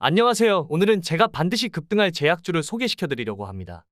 안녕하세요. 오늘은 제가 반드시 급등할 제약주를 소개시켜 드리려고 합니다.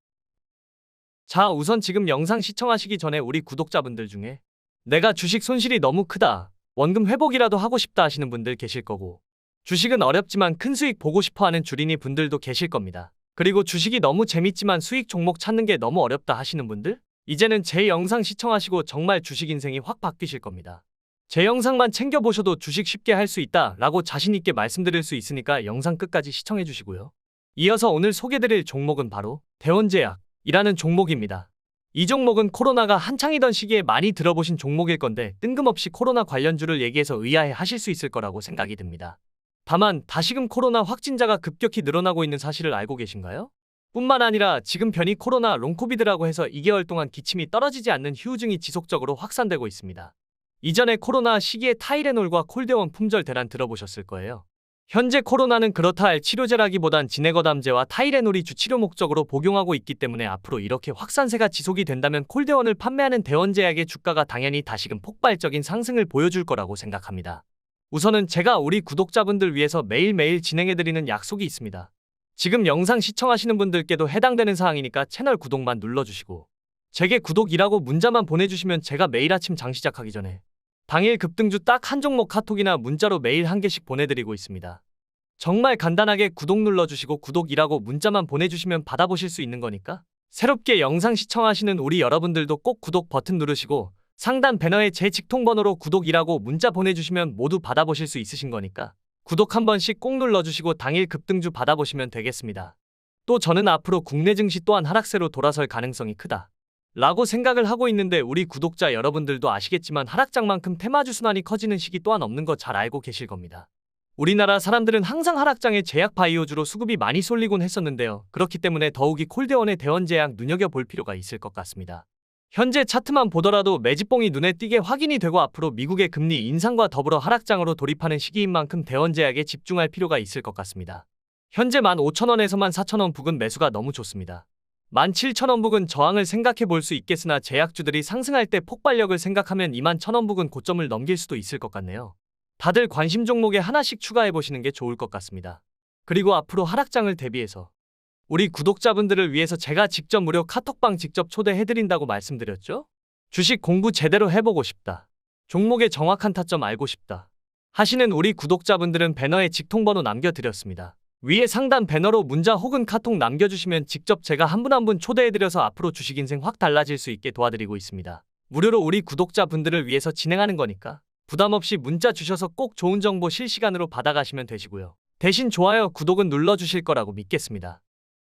자, 우선 지금 영상 시청하시기 전에 우리 구독자분들 중에 내가 주식 손실이 너무 크다. 원금 회복이라도 하고 싶다 하시는 분들 계실 거고 주식은 어렵지만 큰 수익 보고 싶어 하는 주린이 분들도 계실 겁니다. 그리고 주식이 너무 재밌지만 수익 종목 찾는 게 너무 어렵다 하시는 분들 이제는 제 영상 시청하시고 정말 주식 인생이 확 바뀌실 겁니다. 제 영상만 챙겨보셔도 주식 쉽게 할 수 있다 라고 자신있게 말씀드릴 수 있으니까 영상 끝까지 시청해 주시고요. 이어서 오늘 소개드릴 종목은 바로 대원제약이라는 종목입니다. 이 종목은 코로나가 한창이던 시기에 많이 들어보신 종목일 건데 뜬금없이 코로나 관련주를 얘기해서 의아해 하실 수 있을 거라고 생각이 듭니다. 다만 다시금 코로나 확진자가 급격히 늘어나고 있는 사실을 알고 계신가요? 뿐만 아니라 지금 변이 코로나 롱코비드라고 해서 2개월 동안 기침이 떨어지지 않는 휴우증이 지속적으로 확산되고 있습니다. 이전에 코로나 시기에 타이레놀과 콜데원 품절 대란 들어보셨을 거예요. 현재 코로나는 그렇다 할 치료제라기보단 진해거담제와 타이레놀이 주 치료 목적으로 복용하고 있기 때문에 앞으로 이렇게 확산세가 지속이 된다면 콜데원을 판매하는 대원제약의 주가가 당연히 다시금 폭발적인 상승을 보여줄 거라고 생각합니다. 우선은 제가 우리 구독자분들 위해서 매일매일 진행해드리는 약속이 있습니다. 지금 영상 시청하시는 분들께도 해당되는 사항이니까 채널 구독만 눌러주시고 제게 구독이라고 문자만 보내주시면 제가 매일 아침 장 시작하기 전에 당일 급등주 딱 한 종목 카톡이나 문자로 매일 한 개씩 보내드리고 있습니다. 정말 간단하게 구독 눌러주시고 구독이라고 문자만 보내주시면 받아보실 수 있는 거니까 새롭게 영상 시청하시는 우리 여러분들도 꼭 구독 버튼 누르시고 상단 배너에 제 직통번호로 구독이라고 문자 보내주시면 모두 받아보실 수 있으신 거니까 구독 한 번씩 꼭 눌러주시고 당일 급등주 받아보시면 되겠습니다. 또 저는 앞으로 국내 증시 또한 하락세로 돌아설 가능성이 크다. 라고 생각을 하고 있는데 우리 구독자 여러분들도 아시겠지만 하락장만큼 테마주 순환이 커지는 시기 또한 없는 거 잘 알고 계실 겁니다. 우리나라 사람들은 항상 하락장에 제약 바이오주로 수급이 많이 쏠리곤 했었는데요. 그렇기 때문에 더욱이 콜대원의 대원제약 눈여겨볼 필요가 있을 것 같습니다. 현재 차트만 보더라도 매집봉이 눈에 띄게 확인이 되고 앞으로 미국의 금리 인상과 더불어 하락장으로 돌입하는 시기인 만큼 대원제약에 집중할 필요가 있을 것 같습니다. 현재 15,000원에서만 4,000원 부근 매수가 너무 좋습니다. 17,000원 부근 저항을 생각해 볼 수 있겠으나 제약주들이 상승할 때 폭발력을 생각하면 21,000원 부근 고점을 넘길 수도 있을 것 같네요. 다들 관심 종목에 하나씩 추가해 보시는 게 좋을 것 같습니다. 그리고 앞으로 하락장을 대비해서 우리 구독자분들을 위해서 제가 직접 무료 카톡방 직접 초대해드린다고 말씀드렸죠? 주식 공부 제대로 해보고 싶다. 종목의 정확한 타점 알고 싶다. 하시는 우리 구독자분들은 배너에 직통번호 남겨드렸습니다. 위에 상단 배너로 문자 혹은 카톡 남겨주시면 직접 제가 한분 한분 초대해드려서 앞으로 주식 인생 확 달라질 수 있게 도와드리고 있습니다. 무료로 우리 구독자분들을 위해서 진행하는 거니까 부담 없이 문자 주셔서 꼭 좋은 정보 실시간으로 받아가시면 되시고요. 대신 좋아요, 구독은 눌러주실 거라고 믿겠습니다.